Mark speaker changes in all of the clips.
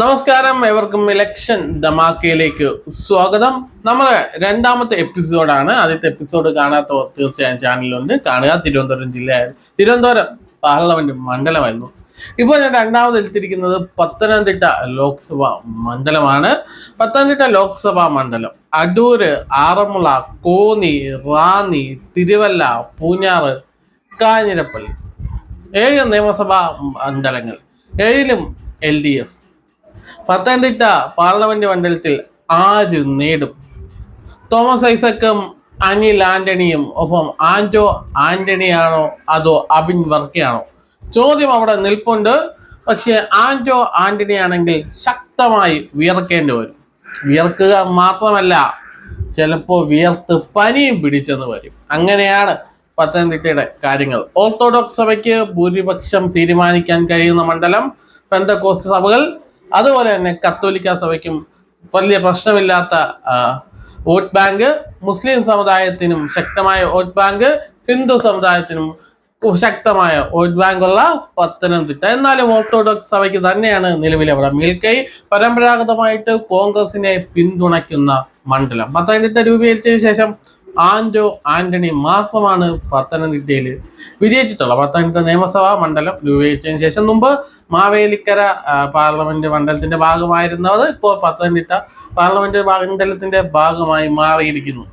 Speaker 1: നമസ്കാരം എവർക്കും ഇലക്ഷൻ ധമാക്കയിലേക്ക് സ്വാഗതം. നമ്മുടെ രണ്ടാമത്തെ എപ്പിസോഡാണ്. ആദ്യത്തെ എപ്പിസോഡ് കാണാത്ത തീർച്ചയായും ചാനലിലുണ്ട്. കാണുക തിരുവനന്തപുരം ജില്ലയായിരുന്നു തിരുവനന്തപുരം പാർലമെന്റ് മണ്ഡലമായിരുന്നു. ഇപ്പൊ ഞാൻ രണ്ടാമത് എടുത്തിരിക്കുന്നത് പത്തനംതിട്ട ലോക്സഭാ മണ്ഡലമാണ്. പത്തനംതിട്ട ലോക്സഭാ മണ്ഡലം. അടൂര് ആറന്മുള കോന്നി റാന്നി തിരുവല്ല പൂഞ്ഞാറ് കാഞ്ഞിരപ്പള്ളി. ഏഴ് നിയമസഭാ മണ്ഡലങ്ങൾ. ഏഴിലും L D F. Pathanamthitta parliament മണ്ഡലത്തിൽ ആര് നേടും? തോമസ് ഐസക്കും അനിൽ ആന്റണിയും ഒപ്പം ആന്റോ ആന്റണിയാണോ അതോ അബിൻ വർക്കിയാണോ? ചോദ്യം അവിടെ നിൽപ്പുണ്ട്. പക്ഷേ ആന്റോ ആന്റണി ആണെങ്കിൽ ശക്തമായി വിയർക്കേണ്ടി വരും. വിയർക്കുക മാത്രമല്ല ചിലപ്പോൾ വിയർത്ത് പനിയും പിടിച്ചെന്ന് വരും. അങ്ങനെയാണ് പത്തനംതിട്ടയുടെ കാര്യങ്ങൾ. ഓർത്തഡോക്സ് സഭയ്ക്ക് ഭൂരിപക്ഷം തീരുമാനിക്കാൻ കഴിയുന്ന മണ്ഡലം പെന്തക്കോസ് സഭകൾ. അതുപോലെ തന്നെ കത്തോലിക്ക സഭയ്ക്കും വലിയ പ്രശ്നമില്ലാത്ത വോട്ട് ബാങ്ക് മുസ്ലിം സമുദായത്തിനും ശക്തമായ വോട്ട് ബാങ്ക് ഹിന്ദു സമുദായത്തിനും ശക്തമായ വോട്ട് ബാങ്കുള്ള പത്തനംതിട്ട. എന്നാലും ഓർത്തഡോക്സ് സഭയ്ക്ക് തന്നെയാണ് നിലവിലെ അവിടെ മേൽക്കൈ. പരമ്പരാഗതമായിട്ട് കോൺഗ്രസിനെ പിന്തുണയ്ക്കുന്ന മണ്ഡലം. പത്തനംതിട്ട രൂപീകരിച്ചതിന് ശേഷം ആന്റോ ആന്റണി മാത്രമാണ് പത്തനംതിട്ടയിൽ വിജയിച്ചിട്ടുള്ളത്. പത്തനംതിട്ട നിയമസഭാ മണ്ഡലം രൂപീകരിച്ചതിന് ശേഷം മുമ്പ് മാവേലിക്കര പാർലമെന്റ് മണ്ഡലത്തിന്റെ ഭാഗമായിരുന്നത് ഇപ്പോൾ പത്തനംതിട്ട പാർലമെന്റ് മണ്ഡലത്തിന്റെ ഭാഗമായി മാറിയിരിക്കുന്നു.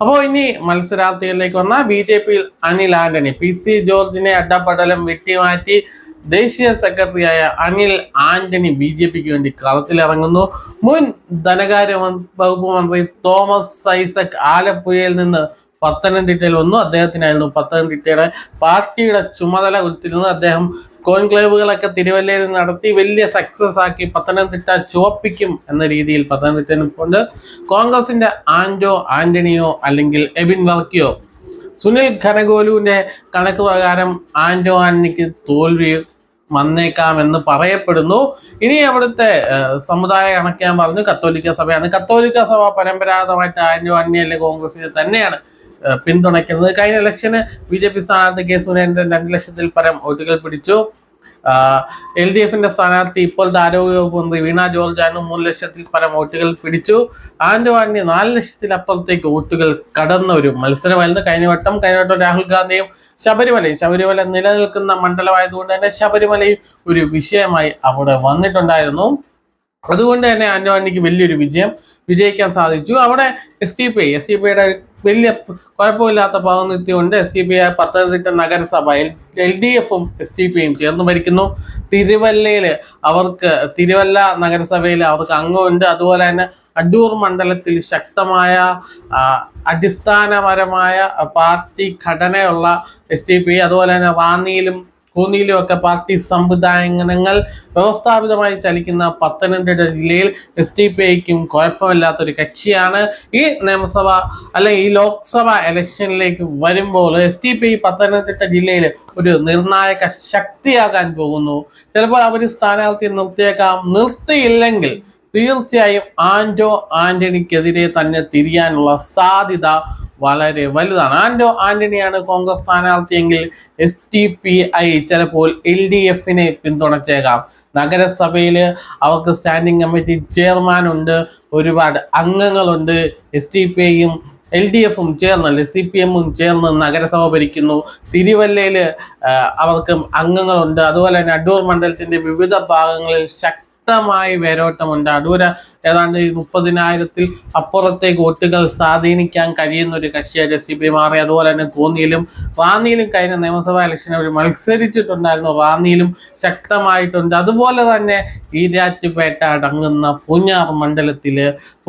Speaker 1: അപ്പോൾ ഇനി മത്സരാർത്ഥികളിലേക്ക് വന്ന ബി ജെ പിയിൽ അനിൽ ആന്റണി പി സി ജോർജിനെ അഡ്ഡപ്പടലം വെട്ടിമാറ്റി ദേശീയ സെക്രട്ടറിയായ അനിൽ ആന്റണി ബി ജെ പിക്ക് വേണ്ടി കളത്തിലിറങ്ങുന്നു. മുൻ ധനകാര്യ വകുപ്പ് മന്ത്രി തോമസ് ഐസക് ആലപ്പുഴയിൽ നിന്ന് പത്തനംതിട്ടയിൽ വന്നു. അദ്ദേഹത്തിനായിരുന്നു പത്തനംതിട്ടയുടെ പാർട്ടിയുടെ ചുമതല ഉരുത്തിരുന്നത്. അദ്ദേഹം കോൺക്ലേവുകളൊക്കെ തിരുവല്ലയിൽ നടത്തി വലിയ സക്സസ് ആക്കി പത്തനംതിട്ട ചുവപ്പിക്കും എന്ന രീതിയിൽ പത്തനംതിട്ട കൊണ്ട് കോൺഗ്രസിന്റെ ആന്റോ ആന്റണിയോ അല്ലെങ്കിൽ എബിൻ വർക്കിയോ? സുനിൽ ഖനഗോലുവിന്റെ കണക്ക് പ്രകാരം ആന്റോ ആന്റണിക്ക് തോൽവി വന്നേക്കാം എന്ന് പറയപ്പെടുന്നു. ഇനി അവിടുത്തെ സമുദായ കണക്ക് ഞാൻ പറഞ്ഞു കത്തോലിക്ക സഭയാണ്. കത്തോലിക്ക സഭ പരമ്പരാഗതമായിട്ട് ആന്റോ അല്ലെങ്കിൽ കോൺഗ്രസിനെ തന്നെയാണ് പിന്തുണയ്ക്കുന്നത്. കഴിഞ്ഞ ഇലക്ഷന് ബി ജെ പി സ്ഥാനാർത്ഥി കെ സുരേന്ദ്രൻ രണ്ട് ലക്ഷത്തിൽ പരം വോട്ടുകൾ പിടിച്ചു. എൽ ഡി എഫിന്റെ സ്ഥാനാർത്ഥി ഇപ്പോഴത്തെ ആരോഗ്യവകുപ്പ് മന്ത്രി വീണ ജോർജാണ് മൂന്ന് ലക്ഷത്തിൽ പരം വോട്ടുകൾ പിടിച്ചു. ആന്റോ നാല് ലക്ഷത്തിലപ്പുറത്തേക്ക് വോട്ടുകൾ കടന്ന ഒരു മത്സരമായിരുന്നു. കഴിഞ്ഞ വട്ടം കഴിഞ്ഞ വട്ടം രാഹുൽ ഗാന്ധിയും ശബരിമലയും. ശബരിമല നിലനിൽക്കുന്ന മണ്ഡലമായതുകൊണ്ട് തന്നെ ശബരിമലയും ഒരു വിഷയമായി അവിടെ വന്നിട്ടുണ്ടായിരുന്നു. അതുകൊണ്ട് തന്നെ ആന്റോ വലിയൊരു വിജയം വിജയിക്കാൻ സാധിച്ചു. അവിടെ S T P S T P ഐയുടെ വലിയ കുഴപ്പമില്ലാത്ത പ്രാതിനിധ്യമുണ്ട് എസ് ടി പി ആയ പത്തനംതിട്ട നഗരസഭയിൽ എൽ ഡി എഫും എസ് ടി പിയും ചേർന്ന് ഭരിക്കുന്നു. തിരുവല്ലയിൽ അവർക്ക് തിരുവല്ല നഗരസഭയിൽ അവർക്ക് അംഗമുണ്ട്. അതുപോലെ തന്നെ അടൂർ മണ്ഡലത്തിൽ ശക്തമായ അടിസ്ഥാനപരമായ പാർട്ടി ഘടനയുള്ള എസ് ടി പി അതുപോലെ തന്നെ റാന്നിയിലും കോന്നിയിലും ഒക്കെ പാർട്ടി സംവിധാനങ്ങൾ വ്യവസ്ഥാപിതമായി ചലിക്കുന്ന പത്തനംതിട്ട ജില്ലയിൽ എസ് ടി പി ഐക്കും കുഴപ്പമില്ലാത്തൊരു കക്ഷിയാണ് ഈ നിയമസഭ അല്ലെങ്കിൽ ഈ ലോക്സഭ ഇലക്ഷനിലേക്ക് വരുമ്പോൾ എസ് ടി പി പത്തനംതിട്ട ജില്ലയിൽ ഒരു നിർണായക ശക്തിയാകാൻ പോകുന്നു. ചിലപ്പോൾ അവർ സ്ഥാനാർത്ഥിയെ നിർത്തിയേക്കാം. നിർത്തിയില്ലെങ്കിൽ തീർച്ചയായും ആന്റോ ആന്റണിക്കെതിരെ തന്നെ തിരിയാനുള്ള സാധ്യത വളരെ വലുതാണ്. ആന്റോ ആന്റണിയാണ് കോൺഗ്രസ് സ്ഥാനാർത്ഥിയെങ്കിൽ എസ് ടി പി ഐ ചിലപ്പോൾ എൽ ഡി എഫിനെ പിന്തുണച്ചേക്കാം. നഗരസഭയിൽ അവർക്ക് സ്റ്റാൻഡിംഗ് കമ്മിറ്റി ചെയർമാൻ ഉണ്ട് ഒരുപാട് അംഗങ്ങളുണ്ട്. എസ് ടി പി ഐയും എൽ ഡി എഫും ചേർന്നല്ലേ? സി പി എമ്മും ചേർന്ന് നഗരസഭ ഭരിക്കുന്നു. തിരുവല്ലയിൽ അവർക്ക് അംഗങ്ങളുണ്ട്. അതുപോലെ തന്നെ അടൂർ മണ്ഡലത്തിന്റെ വിവിധ ഭാഗങ്ങളിൽ ശക്തമായി വേരോട്ടമുണ്ട്. അടൂര ഏതാണ്ട് മുപ്പതിനായിരത്തിൽ അപ്പുറത്തേക്ക് വോട്ടുകൾ സ്വാധീനിക്കാൻ കഴിയുന്ന ഒരു കക്ഷിയായിട്ട് ഡി പി മാറി. അതുപോലെ തന്നെ കോന്നിയിലും റാന്നിയിലും കഴിഞ്ഞ നിയമസഭാ ഇലക്ഷൻ അവർ മത്സരിച്ചിട്ടുണ്ടായിരുന്നു. റാന്നിയിലും ശക്തമായിട്ടുണ്ട്. അതുപോലെ തന്നെ ഈരാറ്റുപേട്ട അടങ്ങുന്ന പൂഞ്ഞാർ മണ്ഡലത്തിൽ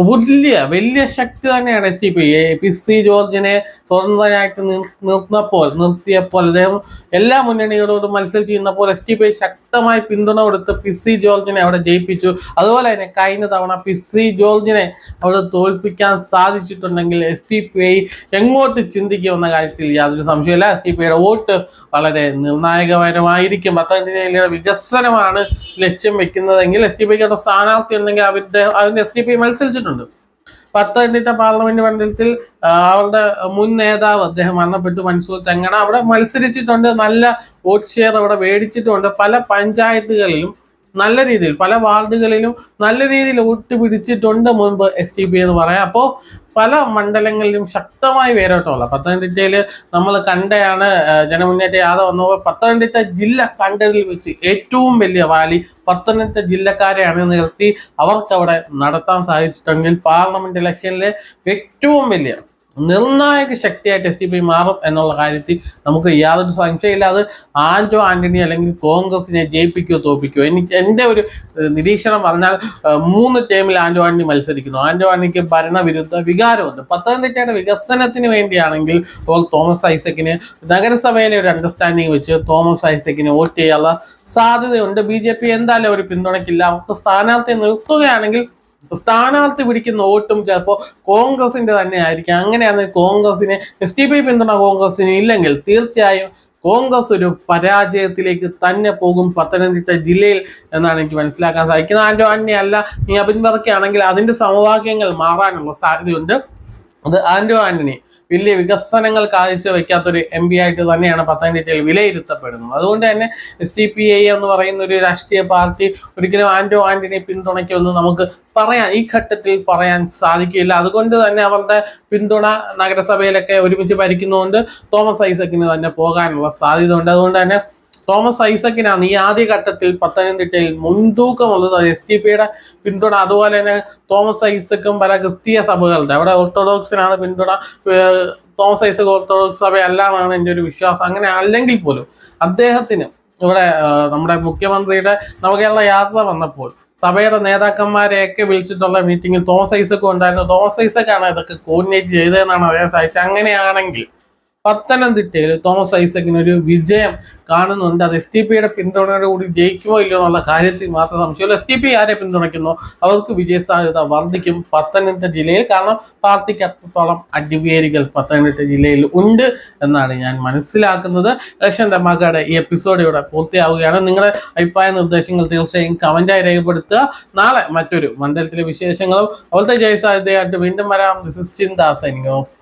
Speaker 1: വലിയ വലിയ ശക്തി തന്നെയാണ് S T P. P C ജോർജിനെ സ്വതന്ത്രനായിട്ട് നിർത്തുന്നപ്പോൾ നിർത്തിയപ്പോൾ അദ്ദേഹം എല്ലാ മുന്നണികളോടും മത്സരിച്ച് ചെയ്യുന്നപ്പോൾ എസ് ടി പി ശക്തമായി പിന്തുണ കൊടുത്ത് പി സി ജോർജിനെ അവിടെ ജയിപ്പിച്ചു. അതുപോലെ തന്നെ കഴിഞ്ഞ തവണ പി സി ജോർജിനെ അവിടെ തോൽപ്പിക്കാൻ സാധിച്ചിട്ടുണ്ടെങ്കിൽ എസ് ടി പി ഐ എങ്ങോട്ട് ചിന്തിക്കുമെന്ന കാര്യത്തിൽ യാതൊരു സംശയമില്ല എസ് ടി പി ഐയുടെ വോട്ട് വളരെ നിർണായകപരമായിരിക്കും പത്തനംതിട്ടയിലെ വികസനമാണ് ലക്ഷ്യം വെക്കുന്നതെങ്കിൽ എസ് ടി പിക്ക് സ്ഥാനാർത്ഥി ഉണ്ടെങ്കിൽ അവരുടെ അവരുടെ എസ് ടി പി മത്സരിച്ചിട്ടുണ്ട്. പത്തനംതിട്ട പാർലമെന്റ് മണ്ഡലത്തിൽ അവരുടെ മുൻ നേതാവ് അദ്ദേഹം മരണപ്പെട്ടു. മൻസൂർ തെങ്ങണ അവിടെ മത്സരിച്ചിട്ടുണ്ട്. നല്ല വോട്ട് ഷെയർ അവിടെ മേടിച്ചിട്ടുണ്ട്. പല പഞ്ചായത്തുകളിലും നല്ല രീതിയിൽ പല വാർഡുകളിലും നല്ല രീതിയിൽ വോട്ട് പിടിച്ചിട്ടുണ്ട് മുൻപ് എസ് ടി പി എന്ന് പറയാം. അപ്പോൾ പല മണ്ഡലങ്ങളിലും ശക്തമായി വേരോട്ടമുള്ള പത്തനംതിട്ടയിൽ നമ്മൾ കണ്ടയാണ് ജനമുന്നേറ്റ യാദവ് വന്നപ്പോൾ പത്തനംതിട്ട ജില്ല കണ്ടതിൽ വെച്ച് ഏറ്റവും വലിയ റാലി പത്തനംതിട്ട ജില്ലക്കാരെ നിർത്തി അവർക്കവിടെ നടത്താൻ സാധിച്ചിട്ടെങ്കിൽ പാർലമെന്റ് ഇലക്ഷനിലെ ഏറ്റവും വലിയ നിർണായക ശക്തിയായിട്ട് എസ് ടി പി മാറും എന്നുള്ള കാര്യത്തിൽ നമുക്ക് യാതൊരു സംശയമില്ല അത് ആന്റോ ആന്റണി അല്ലെങ്കിൽ കോൺഗ്രസിനെ ജയിപ്പിക്കുകയോ തോപ്പിക്കുകയോ എനിക്ക് എന്റെ ഒരു നിരീക്ഷണം പറഞ്ഞാൽ മൂന്ന് ടൈമിൽ ആന്റോ ആന്റണി മത്സരിക്കുന്നു. ആന്റോ ആന്റണിക്ക് ഭരണവിരുദ്ധ വികാരമുണ്ട്. പത്തനംതിട്ടയുടെ വികസനത്തിന് വേണ്ടിയാണെങ്കിൽ ഇപ്പോൾ തോമസ് ഐസക്കിന് നഗരസഭയിലെ ഒരു അണ്ടർസ്റ്റാൻഡിങ് വെച്ച് തോമസ് ഐസക്കിന് വോട്ട് ചെയ്യാനുള്ള സാധ്യതയുണ്ട്. ബി ജെ പി എന്തായാലും അവർ പിന്തുണയ്ക്കില്ല. അവർക്ക് സ്ഥാനാർത്ഥിയെ നിർത്തുകയാണെങ്കിൽ സ്ഥാനാർത്ഥി പിടിക്കുന്ന വോട്ടും ചിലപ്പോൾ കോൺഗ്രസിന്റെ തന്നെ ആയിരിക്കും അങ്ങനെയാണെങ്കിൽ കോൺഗ്രസിന് എസ് ടി പി പിന്തുണ കോൺഗ്രസിന് ഇല്ലെങ്കിൽ തീർച്ചയായും കോൺഗ്രസ് ഒരു പരാജയത്തിലേക്ക് തന്നെ പോകും പത്തനംതിട്ട ജില്ലയിൽ എന്നാണ് എനിക്ക് മനസ്സിലാക്കാൻ സാധിക്കുന്നത്. ആൻഡോ ആന്റണി നീ അഭിൻവർക്കാണെങ്കിൽ അതിന്റെ സമവാക്യങ്ങൾ മാറാനുള്ള സാധ്യതയുണ്ട്. അത് ആൻഡോ ആന്റണി. വലിയ വികസനങ്ങൾ കാഴ്ചവെക്കാത്തൊരു എം പി ആയിട്ട് തന്നെയാണ് പത്തനംതിട്ടയിൽ വിലയിരുത്തപ്പെടുന്നത്. അതുകൊണ്ട് തന്നെ എസ് ടി പി ഐ എന്ന് പറയുന്ന ഒരു രാഷ്ട്രീയ പാർട്ടി ഒരിക്കലും ആന്റോ ആന്റണിയെ പിന്തുണയ്ക്കുമെന്ന് നമുക്ക് പറയാൻ ഈ ഘട്ടത്തിൽ പറയാൻ സാധിക്കില്ല. അതുകൊണ്ട് തന്നെ അവരുടെ പിന്തുണ നഗരസഭയിലൊക്കെ ഒരുമിച്ച് ഭരിക്കുന്നതുകൊണ്ട് തോമസ് ഐസക്കിന് തന്നെ പോകാനുള്ള സാധ്യത ഉണ്ട് അതുകൊണ്ട് തന്നെ തോമസ് ഐസക്കിനാണ് ഈ ആദ്യ ഘട്ടത്തിൽ പത്തനംതിട്ടയിൽ മുൻതൂക്കമുള്ളത് എസ് ടി പിയുടെ പിന്തുണ. അതുപോലെ തന്നെ തോമസ് ഐസക്കും പല ക്രിസ്തീയ സഭകളുടെ. അവിടെ ഓർത്തഡോക്സിനാണ് പിന്തുണ. തോമസ് ഐസക് ഓർത്തഡോക്സ് സഭ അല്ലാന്നാണ് എന്റെ ഒരു വിശ്വാസം. അങ്ങനെ അല്ലെങ്കിൽ പോലും അദ്ദേഹത്തിന് ഇവിടെ നമ്മുടെ മുഖ്യമന്ത്രിയുടെ നവകേരള യാത്ര വന്നപ്പോൾ സഭയുടെ നേതാക്കന്മാരെയൊക്കെ വിളിച്ചിട്ടുള്ള മീറ്റിങ്ങിൽ തോമസ് ഐസക്കും ഉണ്ടായിരുന്നു. തോമസ് ഐസക്കാണ് ഇതൊക്കെ കോർഡിനേറ്റ് ചെയ്തതെന്നാണ് അദ്ദേഹം സഹായിച്ചത് അങ്ങനെയാണെങ്കിൽ പത്തനംതിട്ടയിൽ തോമസ് ഐസക്കിന് ഒരു വിജയം കാണുന്നുണ്ട്. അത് എസ് ടി പിയുടെ പിന്തുണയുടെ കൂടി ജയിക്കുമോ ഇല്ലയോ എന്നുള്ള കാര്യത്തിൽ മാത്രം സംശയമില്ല. എസ് ടി പി ആരെ പിന്തുണയ്ക്കുന്നു? അവർക്ക് വിജയ സാധ്യത വർദ്ധിക്കും പത്തനംതിട്ട ജില്ലയിൽ. കാരണം പാർട്ടിക്ക് അത്രത്തോളം അടിവേരികൾ പത്തനംതിട്ട ജില്ലയിൽ ഉണ്ട് എന്നാണ് ഞാൻ മനസ്സിലാക്കുന്നത്. ഇലക്ഷൻ തമാക്കയുടെ ഈ എപ്പിസോഡ് ഇവിടെ പൂർത്തിയാവുകയാണ്. നിങ്ങളുടെ അഭിപ്രായ നിർദ്ദേശങ്ങൾ തീർച്ചയായും കമന്റായി രേഖപ്പെടുത്തുക. നാളെ മറ്റൊരു മണ്ഡലത്തിലെ വിശേഷങ്ങളും അവിടുത്തെ ജയസാധ്യതയായിട്ട് വീണ്ടും വരാം. This is Chintha signing off